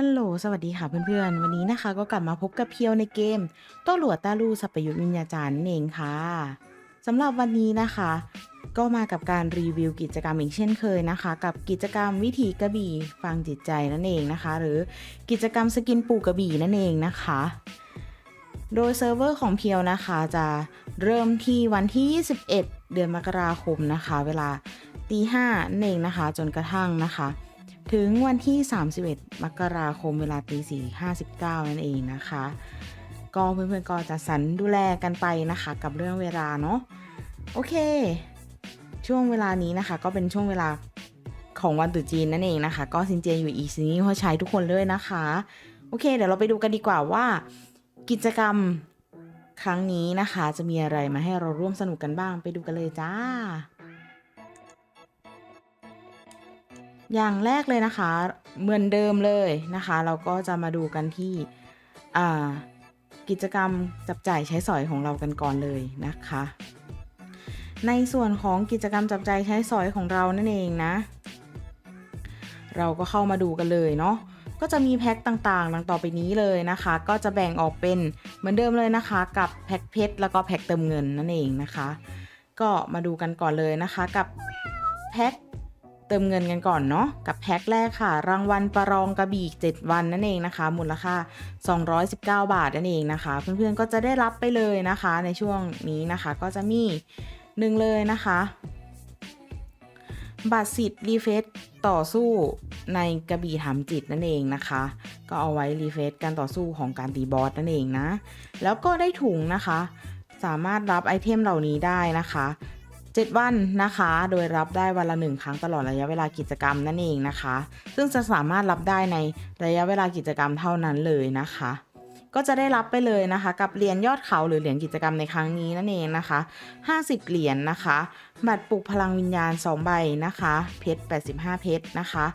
ฮัลโหล สวัสดีค่ะเพื่อนๆ วันนี้นะคะก็กลับมาพบกับเพียวในเกมโต้หลวดตาลูสัปยุทธวิญญาจารย์นั่นเองค่ะสำหรับวันนี้นะคะ ก็มากับการรีวิวกิจกรรมอีกเช่นเคยนะคะ กับกิจกรรมวิถีกระบี่ฟังจิตใจนั่นเองนะคะ หรือกิจกรรมสกินปูกระบี่นั่นเองนะคะ โดยเซิร์ฟเวอร์ของเพียวนะคะจะเริ่มที่วันที่ 21 เดือนมกราคมนะคะ เวลาตีห้านั่นเองนะคะ จนกระทั่งนะคะ ถึงวันที่ 31 มกราคมเวลาตีสี่ห้าสิบเก้านั่นเองนะคะ ก็เพื่อนๆก็จะสรรดูแลกันไปนะคะ กับเรื่องเวลาเนาะโอเค ช่วงเวลานี้นะคะ ก็เป็นช่วงเวลาของวันตรุษจีนนั่นเองนะคะ ก็ซินเจียอยู่อีซีนี้หัวใช้ทุกคนเลยนะคะ โอเค เดี๋ยวเราไปดูกันดีกว่าว่า กิจกรรมครั้งนี้นะคะ จะมีอะไรมาให้เราร่วมสนุกกันบ้างไปดูกันเลยจ้า อย่างแรกเลยนะคะ เหมือนเดิมเลยนะคะ เราก็จะมาดูกันที่กิจกรรมจับจ่ายใช้สอยของเรากันก่อนเลยนะคะ ในส่วนของกิจกรรมจับจ่ายใช้สอยของเรานั่นเองนะ เราก็เข้ามาดูกันเลยเนาะก็จะมีแพ็คต่างๆ ดังต่อไปนี้เลยนะคะ ก็จะแบ่งออกเป็นเหมือนเดิมเลยนะคะ กับแพ็คเพชรแล้วก็แพ็คเติมเงินนั่นเองนะคะ ก็มาดูกันก่อนเลยนะคะกับแพ็ค เติมเงินกันก่อนเนาะกับแพ็คแรกค่ะ รางวัลประลองกระบี่ 7 วันนั่นเองนะคะ มูลค่า 219 บาทนั่นเองนะคะ เพื่อนๆก็จะได้รับไปเลยนะคะ ในช่วงนี้นะคะก็จะมีหนึ่งเลยนะคะ บัตรสิทธิ์รีเฟซต่อสู้ในกระบี่ถามจิตนั่นเองนะคะ ก็เอาไว้รีเฟซการต่อสู้ของการตีบอสนั่นเองนะ แล้วก็ได้ถุงนะคะ สามารถรับไอเทมเหล่านี้ได้นะคะ 7 วันนะคะ โดยรับได้วันละหนึ่งครั้งตลอดระยะเวลากิจกรรมนั่นเองนะคะ ซึ่งจะสามารถรับได้ในระยะเวลากิจกรรมเท่านั้นเลยนะคะ ก็จะได้รับไปเลยนะคะ กับเหรียญยอดเขาหรือเหรียญกิจกรรมในครั้งนี้นั่นเองนะคะ 50 เหรียญนะคะ บัตรปลุกพลังวิญญาณ 2 ใบนะคะ เพชร 85 เพชรนะคะ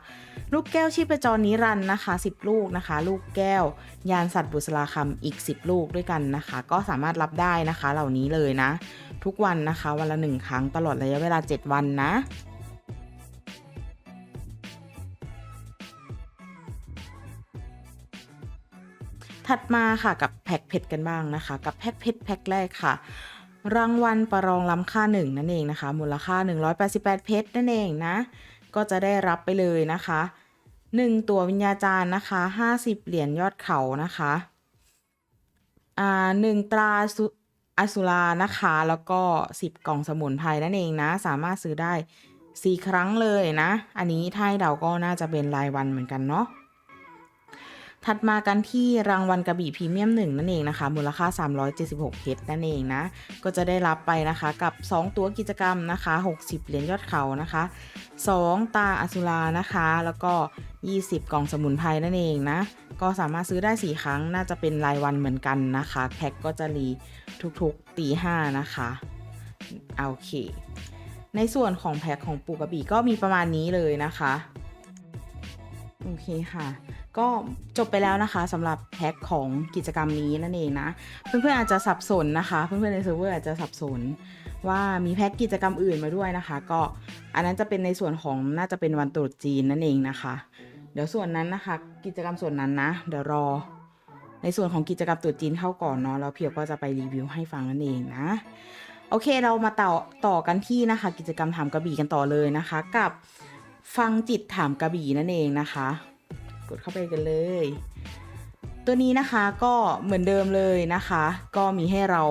ลูกแก้วชีพจรนิรันดร์นะคะ 10 ลูกนะคะ ลูกแก้ว ยานสัตว์บุษราคำอีก 10 ลูกด้วยกันนะคะ ก็สามารถรับได้นะคะเหล่านี้เลยนะ ทุกวันนะคะวันละหนึ่งครั้งตลอดระยะเวลา 7 วันนะ ถัดมาค่ะกับแพ็คเพชรกันบ้างนะคะ กับแพ็คเพชรแพ็คแรกค่ะ รางวัลประลองล้ำค่าหนึ่งนั่นเองนะคะ มูลค่า 188 เพชรนั่นเองนะ ก็จะได้รับไปเลยนะคะ 1 ตัววิญญาจารย์นะคะ 50 เหรียญยอดเขานะคะอ่าหนึ่งตราสุอสุรานะคะ แล้วก็ 10 กล่องสมุนไพรนั่นเองนะ สามารถซื้อได้ 4 ครั้งเลยนะ อันนี้ถ้าให้เดาก็น่าจะเป็นรายวันเหมือนกันเนาะ ถัดมากันที่รางวัลกระบี่พรีเมียมหนึ่งนั่นเองนะคะ มูลค่า 376เพชรนั่นเองนะ ก็จะได้รับไปนะคะกับ 2 ตัวกิจกรรมนะคะ 60 เหรียญยอดเขานะคะ 2 ตาอสุรานะคะ แล้วก็ 20 กล่องสมุนไพรนั่นเองนะ ก็สามารถซื้อได้ 4 ครั้งน่าจะเป็นรายวันเหมือนกันนะคะ แพ็คก็จะรีทุกๆตีห้านะคะโอเค ในส่วนของแพ็คของปูกระบี่ก็มีประมาณนี้เลยนะคะ โอเคค่ะ ก็จบไปแล้วนะคะสำหรับแพ็คของกิจกรรมนี้นั่นเองนะ เพื่อนๆอาจจะสับสนนะคะ เพื่อนๆในเซิร์ฟเวอร์อาจจะสับสนว่ามีแพ็คกิจกรรมอื่นมาด้วยนะคะ ก็อันนั้นจะเป็นในส่วนของน่าจะเป็นวันตรุษจีนนั่นเองนะคะ เดี๋ยวส่วนนั้นนะคะ กิจกรรมส่วนนั้นนะ เดี๋ยวรอ ในส่วนของกิจกรรมตรุษจีนเข้าก่อนเนาะแล้วเพียวก็จะไปรีวิวให้ฟังนั่นเองนะโอเคเรามาต่อต่อกันที่นะคะ กิจกรรมถามกระบี่กันต่อเลยนะคะ กับ ฟังจิตถามกระบี่นั่นเองนะคะ กดเข้าไปกันเลย ตัวนี้นะคะก็เหมือนเดิมเลยนะคะ ก็มีให้เรา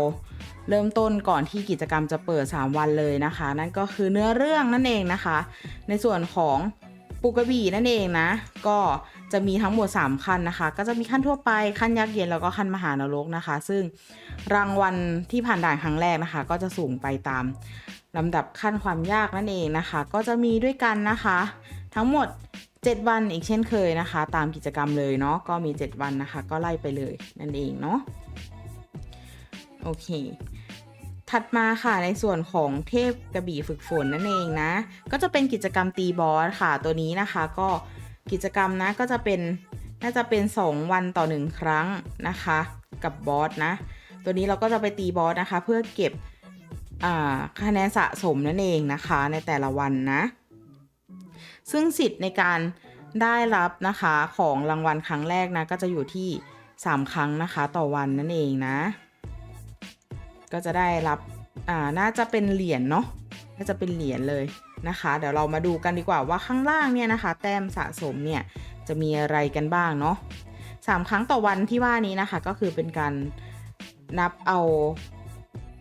เริ่มต้นก่อนที่กิจกรรมจะเปิด 3 วันเลยนะคะ นั่นก็คือเนื้อเรื่องนั่นเองนะคะ ในส่วนของปูกระบี่นั่นเองนะ ก็จะมีทั้งหมด 3 ขั้นนะคะ ก็จะมีขั้นทั่วไปขั้นยักษ์เย็นแล้วก็ขั้นมหานรกนะคะ ซึ่งรางวัลที่ผ่านด่านครั้งแรกนะคะ ก็จะสูงไปตาม ลำดับขั้นความยากนั่นเองนะคะ ก็จะมีด้วยกันนะคะ ทั้งหมด 7 วันอีกเช่นเคยนะคะ ตามกิจกรรมเลยเนาะก็มี 7 วันนะคะ ก็ไล่ไปเลยนั่นเองเนาะโอเค ถัดมาค่ะในส่วนของเทพกระบี่ฝึกฝนนั่นเองนะ ก็จะเป็นกิจกรรมตีบอสค่ะตัวนี้นะคะ ก็กิจกรรมนะก็จะเป็นน่าจะเป็น 2 วันต่อ 1 ครั้งนะคะ กับบอสนะ ตัวนี้เราก็จะไปตีบอสนะคะ เพื่อเก็บ คะแนนสะสมนั่นเองนะคะในแต่ละวันนะ ซึ่งสิทธิ์ในการได้รับนะคะของรางวัลครั้งแรกนะก็จะอยู่ที่ 3 ครั้งนะคะต่อวันนั่นเองนะ ก็จะได้รับอ่าน่าจะเป็นเหรียญเนาะน่าจะเป็นเหรียญเลยนะคะ เดี๋ยวเรามาดูกันดีกว่าว่าข้างล่างเนี่ยนะคะ แต้มสะสมเนี่ยจะมีอะไรกันบ้างเนาะสามครั้งต่อวันที่ว่านี้นะคะ ก็คือเป็นการนับเอา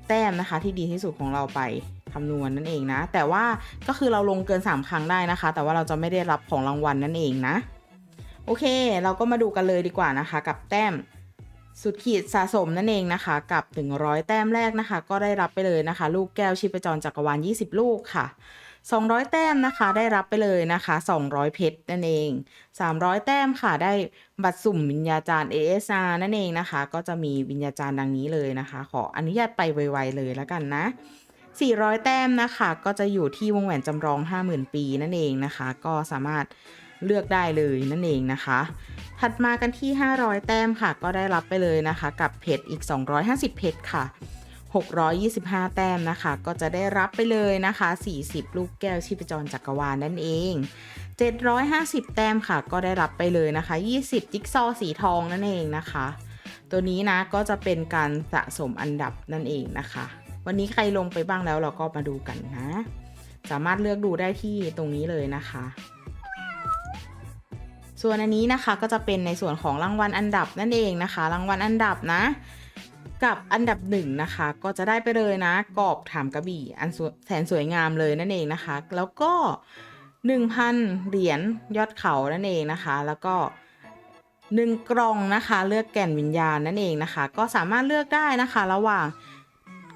แต้มนะคะ ที่ดีที่สุดของเราไปคำนวณนั่นเองนะ แต่ว่าก็คือเราลงเกิน 3 ครั้งได้นะคะ แต่ว่าเราจะไม่ได้รับของรางวัลนั่นเองนะ โอเค เราก็มาดูกันเลยดีกว่านะคะ กับแต้มสุดขีดสะสมนั่นเองนะคะ กับ 100 แต้มแรกนะคะ ก็ได้รับไปเลยนะคะ ลูกแก้วชีพจรจักรวาล 20 ลูกค่ะ 200 แต้มนะคะ ได้รับไปเลยนะคะ 200 เพชรนั่นเอง 300 แต้มค่ะ ได้บัตรสุ่มวิญญาจารย์ ASR นั่นเองนะคะ ก็จะมีวิญญาจารย์ดังนี้เลยนะคะ ขออนุญาตไปไวๆเลยแล้วกันนะ400 แต้มนะคะ ก็จะอยู่ที่วงแหวนจำลอง 50,000 ปีนั่นเองนะคะ ก็สามารถเลือกได้เลยนั่นเองนะคะ ถัดมากันที่ 500 แต้มค่ะ ก็ได้รับไปเลยนะคะ กับเพชรอีก 250 เพชรค่ะ 625 แต้มนะคะ ก็จะได้รับไปเลยนะคะ 40 ลูกแก้วชีพจรจักรวาลนั่นเอง 750 แต้มค่ะ ก็ได้รับไปเลยนะคะ 20 จิ๊กซอว์สีทองนั่นเองนะคะ ตัวนี้นะก็จะเป็นการสะสมอันดับนั่นเองนะคะ วันนี้ใครลงไปบ้างแล้วเราก็มาดูกันนะ สามารถเลือกดูได้ที่ตรงนี้เลยนะคะส่วนอันนี้นะคะก็จะเป็นในส่วนของรางวัลอันดับนั่นเองนะคะ รางวัลอันดับนะ กับอันดับหนึ่งนะคะ ก็จะได้ไปเลยนะกรอบถามกระบี่ อันแสนสวยงามเลยนั่นเองนะคะ แล้วก็ 1,000 เหรียญยอดเขานั่นเองนะคะ แล้วก็หนึ่งกล่องนะคะ เลือกแก่นวิญญาณนั่นเองนะคะ ก็สามารถเลือกได้นะคะ ระหว่าง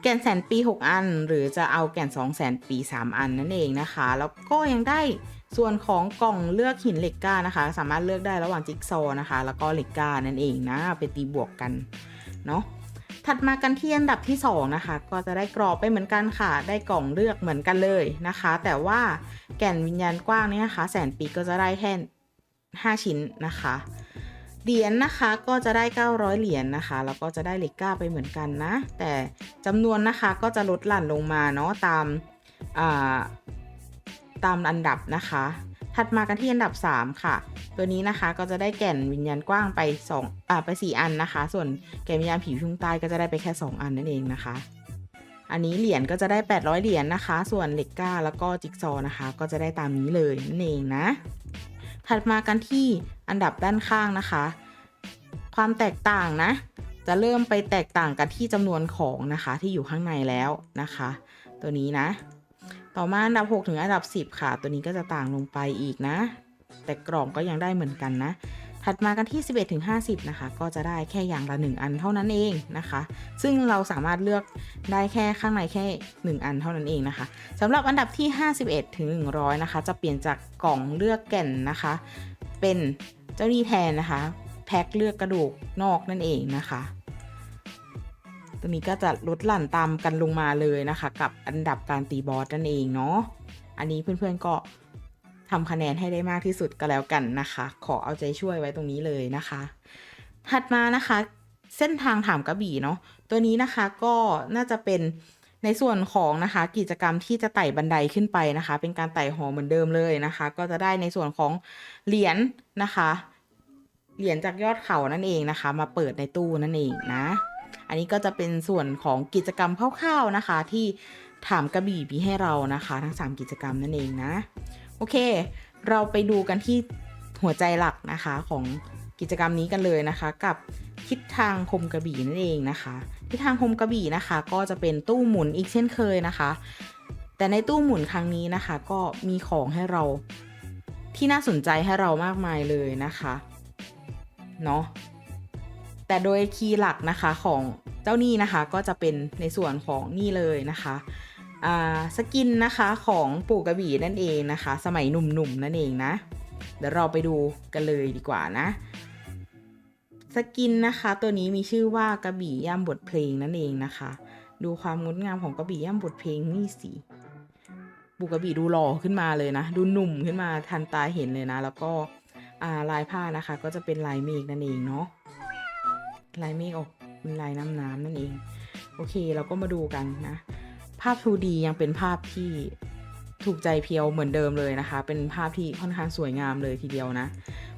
แก่นแสนปี 6 อัน หรือจะเอาแก่น2แสนปี 3 อันนั่นเองนะคะ แล้วก็ยังได้ส่วนของกล่องเลือกหินเหล็กก้านะคะ สามารถเลือกได้ระหว่างจิ๊กซอว์นะคะ แล้วก็เหล็กก้านั่นเองนะไปตีบวกกันเนาะ ถัดมากันที่อันดับที่ 2 นะคะ ก็จะได้กรอบไปเหมือนกันค่ะ ได้กล่องเลือกเหมือนกันเลยนะคะ แต่ว่าแก่นวิญญาณกว้างเนี่ยนะคะ แสนปีก็จะได้แค่5ชิ้นนะคะเหรียญนะคะก็จะได้ 900 เหรียญนะคะ แล้วก็จะได้เหล็กก้าไปเหมือนกันนะ แต่จำนวนนะคะก็จะลดหลั่นลงมาเนาะตามตามอันดับนะคะ ถัดมากันที่อันดับ 3 ค่ะ ตัวนี้นะคะก็จะได้แก่นวิญญาณกว้างไป2อ่าไป 4 อันนะคะ ส่วนแก่นวิญญาณผิวชุ่งใต้ก็จะได้ไปแค่ 2 อันนั่นเองนะคะ อันนี้เหรียญก็จะได้ 800 เหรียญนะคะ ส่วนเหล็กก้าแล้วก็จิ๊กซอว์นะคะ ก็จะได้ตามนี้เลยนั่นเองนะ ถัดมากันที่อันดับด้านข้างนะคะ ความแตกต่างนะ จะเริ่มไปแตกต่างกันที่จำนวนของนะคะที่อยู่ข้างในแล้วนะคะ ตัวนี้นะ ต่อมาอันดับ 6 ถึงอันดับ 10 ค่ะ ตัวนี้ก็จะต่างลงไปอีกนะ แต่กล่องก็ยังได้เหมือนกันนะ ถัดมากันที่ 11ถึง50 นะคะ ก็จะได้แค่อย่างละ 1 อันเท่านั้นเองนะคะ ซึ่งเราสามารถเลือกได้แค่ข้างในแค่ 1 อันเท่านั้นเองนะคะสำหรับอันดับที่ 51ถึง100 นะคะ จะเปลี่ยนจากกล่องเลือกแก่นนะคะ เป็นเจ้าหนี้แทนนะคะ แพ็คเลือกกระดูกนอกนั่นเองนะคะ ตัวนี้ก็จะลดหลั่นตามกันลงมาเลยนะคะ กับอันดับการตีบอสนั่นเองเนาะอันนี้เพื่อนๆก็ทำคะแนนให้ได้มากที่สุดก็แล้วกันนะคะ ขอเอาใจช่วยไว้ตรงนี้เลยนะคะ ถัดมานะคะ เส้นทางถามกระบี่เนาะตัวนี้นะคะก็น่าจะเป็นในส่วนของนะคะกิจกรรมที่จะไต่บันไดขึ้นไปนะคะ เป็นการไต่หอเหมือนเดิมเลยนะคะ ก็จะได้ในส่วนของเหรียญนะคะ เหรียญจากยอดเขานั่นเองนะคะ มาเปิดในตู้นั่นเองนะ อันนี้ก็จะเป็นส่วนของกิจกรรมคร่าวๆนะคะ ที่ถามกระบี่มีให้เรานะคะ ทั้ง 3 กิจกรรมนั่นเองนะ โอเค เราไปดูกันที่หัวใจหลักนะคะของกิจกรรมนี้กันเลยนะคะ กับทิศทางคมกระบี่นั่นเองนะคะทิศทางคมกระบี่นะคะ ก็จะเป็นตู้หมุนอีกเช่นเคยนะคะ แต่ในตู้หมุนครั้งนี้นะคะ ก็มีของให้เราที่น่าสนใจให้เรามากมายเลยนะคะเนาะ แต่โดยคีย์หลักนะคะของเจ้านี่นะคะก็จะเป็นในส่วนของนี่เลยนะคะสกินนะคะของปู่กระบี่นั่นเองนะคะ สมัยหนุ่มๆนั่นเองนะ เดี๋ยวเราไปดูกันเลยดีกว่านะ สกินนะคะตัวนี้มีชื่อว่ากระบี่ย่ำบทเพลงนั่นเองนะคะ ดูความงดงามของกระบี่ย่ำบทเพลงนี่สิบุกระบี่ดูหล่อขึ้นมาเลยนะ ดูหนุ่มขึ้นมาทันตาเห็นเลยนะ แล้วก็ลายผ้านะคะก็จะเป็นลายเมฆนั่นเองเนาะ ลายเมฆออกเป็นลายน้ำน้ำนั่นเอง โอเคเราก็มาดูกันนะ ภาพ 2D ยังเป็นภาพที่ถูกใจเพียวเหมือนเดิมเลยนะคะ เป็นภาพที่ค่อนข้างสวยงามเลยทีเดียวนะ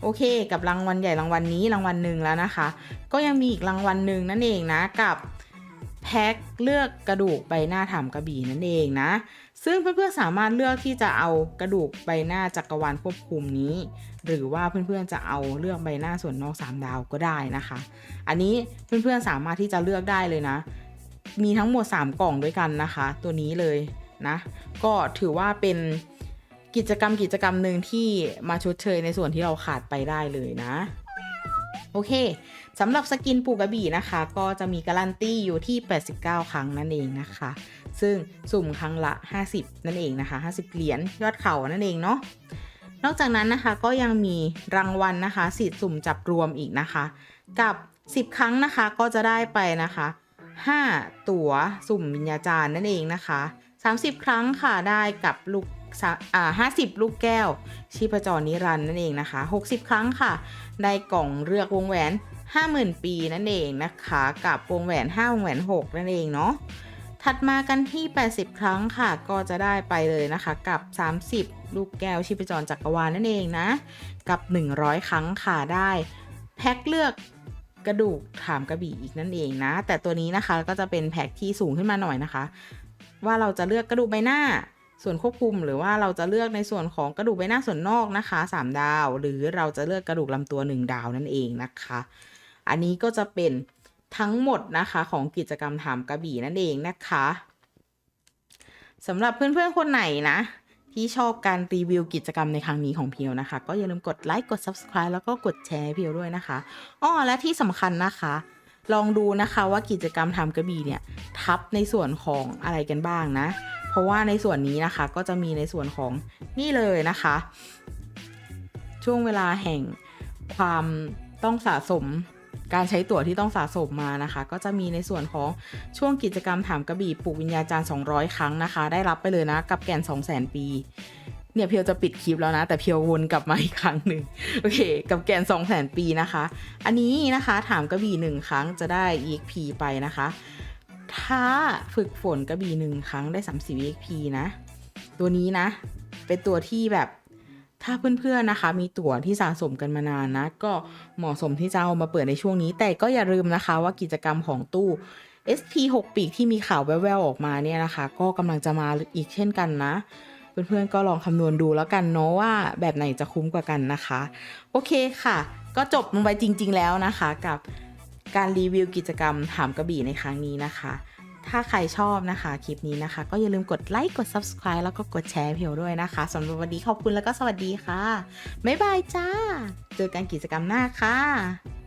โอเค กับรางวัลใหญ่รางวัลนี้รางวัลหนึ่งแล้วนะคะ ก็ยังมีอีกรางวัลหนึ่งนั่นเองนะกับ แพ็คเลือกกระดูกใบหน้าถามกระบี่นั่นเองนะ ซึ่งเพื่อนๆสามารถเลือกที่จะเอากระดูกใบหน้าจักรวาลควบคุมนี้ หรือว่าเพื่อนๆจะเอาเลือกใบหน้าส่วนนอก3ดาวก็ได้นะคะ อันนี้เพื่อนๆสามารถที่จะเลือกได้เลยนะ มีทั้งหมด 3 กล่องด้วยกันนะคะ ตัวนี้เลยนะ ก็ถือว่าเป็นกิจกรรมกิจกรรมหนึ่งที่มาชดเชยในส่วนที่เราขาดไปได้เลยนะ โอเค สำหรับสกินปูกระบี่นะคะ ก็จะมีการันตีอยู่ที่ 89 ครั้งนั่นเองนะคะ ซึ่งสุ่มครั้งละ 50 นั่นเองนะคะ 50 เหรียญยอดเขานั่นเองเนาะนอกจากนั้นนะคะก็ยังมีรางวัลนะคะ สิทธิ์สุ่มจับรวมอีกนะคะ กับ 10 ครั้งนะคะก็จะได้ไปนะคะ 5 ตั๋วสุ่มวิญญาจารย์นั่นเองนะคะ 30 ครั้งค่ะได้กับลูก 50 ลูกแก้ว ชีพจรนิรันด์นั่นเองนะคะ 60 ครั้งค่ะ ได้กล่องเลือกวงแหวน 50,000 ปีนั่นเองนะคะ กับวงแหวน 5 วงแหวน 6 นั่นเอง เนาะถัดมากันที่ 80 ครั้งค่ะ ก็จะได้ไปเลยนะคะ กับ 30 ลูกแก้วชีพจรจักรวาลนั่นเองนะ กับ 100 ครั้งค่ะได้แพ็คเลือกกระดูกถามกระบี่อีกนั่นเองนะ แต่ตัวนี้นะคะก็จะเป็นแพ็คที่สูงขึ้นมาหน่อยนะคะ ว่าเราจะเลือกกระดูกใบหน้า ส่วนควบคุมหรือว่าเราจะเลือกในส่วนของกระดูกใบหน้าส่วนนอกนะคะ 3 ดาว หรือเราจะเลือกกระดูกลำตัว 1 ดาวนั่นเองนะคะ อันนี้ก็จะเป็นทั้งหมดนะคะของกิจกรรมถามกระบี่นั่นเองนะคะสำหรับเพื่อนๆคนไหนนะ ที่ชอบการรีวิวกิจกรรมในครั้งนี้ของเพียวนะคะ ก็อย่าลืมกดไลค์กด subscribe แล้วก็กดแชร์เพียวด้วยนะคะอ้อและที่สำคัญนะคะลองดูนะคะว่ากิจกรรมทำกระบี่เนี่ย ทับในส่วนของอะไรกันบ้างนะ เพราะว่าในส่วนนี้นะคะก็จะมีในส่วนของนี่เลยนะคะ ช่วงเวลาแห่งความต้องสะสมการใช้ตั๋วที่ต้องสะสมมานะคะ ก็จะมีในส่วนของช่วงกิจกรรมถามกระบี่ปลูกวิญญาจารย์ 200 ครั้งนะคะ ได้รับไปเลยนะ กับแก่น 200,000 ปี เนี่ยเพียวจะปิดคลิปแล้วนะ แต่เพียววนกลับมาอีกครั้งหนึ่งโอเค กับแกน200,000 ปีนะคะ อันนี้นะคะถามกระบี่หนึ่งครั้งจะได้ EXP ไปนะคะ ถ้าฝึกฝนกระบี่หนึ่งครั้งได้ 30 EXP นะ ตัวนี้นะ เป็นตัวที่แบบถ้าเพื่อนๆนะคะ มีตั๋วที่สะสมกันมานานนะ ก็เหมาะสมที่จะเอามาเปิดในช่วงนี้ แต่ก็อย่าลืมนะคะว่ากิจกรรมของตู้ SP 6 ปีกที่มีข่าวแว่วๆออกมาเนี่ยนะคะ ก็กำลังจะมาอีกเช่นกันนะ เพื่อนๆก็ลองคำนวณดูแล้วกันเนาะว่าแบบไหนจะคุ้มกว่ากันนะคะ โอเคค่ะ ก็จบลงไปจริง ๆ แล้วนะคะกับ การรีวิวกิจกรรมถามกระบี่ในครั้งนี้นะคะ ถ้าใครชอบนะคะคลิปนี้นะคะ ก็อย่าลืมกดไลค์ กด subscribe แล้วก็กดแชร์เพียวด้วยนะคะสำหรับวันนี้ขอบคุณแล้วก็สวัสดีค่ะ บ๊ายบายจ้า เจอกันกิจกรรมหน้าค่ะ